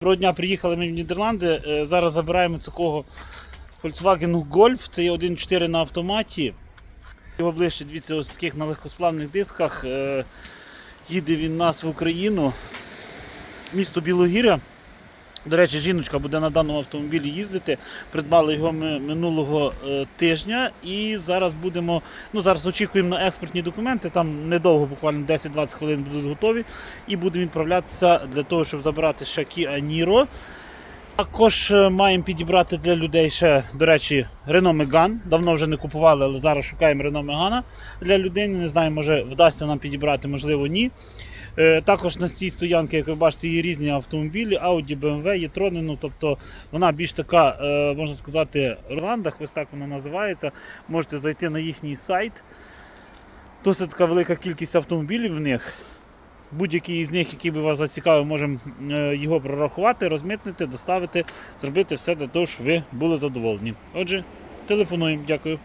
Доброго дня, приїхали ми в Нідерланди. Е, Зараз забираємо такого Volkswagen Golf. Це є 1.4 на автоматі. Його ближче, дивіться, ось таких на легкосплавних дисках. Е, Їде він нас в Україну. Місто Білогір'я. До речі, жіночка буде на даному автомобілі їздити. Придбали його ми минулого е, тижня і зараз будемо. Ну зараз очікуємо на експортні документи. Там недовго, буквально 10-20 хвилин будуть готові. І будемо відправлятися для того, щоб забирати ще Kia Niro. Також е, маємо підібрати для людей ще, до речі, Renault Megane. Давно вже не купували, але зараз шукаємо Renault Megane для людини. Не знаю, може вдасться нам підібрати, можливо, ні. Е, Також на цій стоянці, як ви бачите, є різні автомобілі, Audi, BMW, e-tron, ну, тобто вона більш така, е, можна сказати, в Ірландах, ось так вона називається. Можете зайти на їхній сайт. Досить така велика кількість автомобілів в них. Будь-який із них, який би вас зацікавив, можемо е, його прорахувати, розмитнити, доставити, зробити все для того, щоб ви були задоволені. Отже, телефонуємо. Дякую.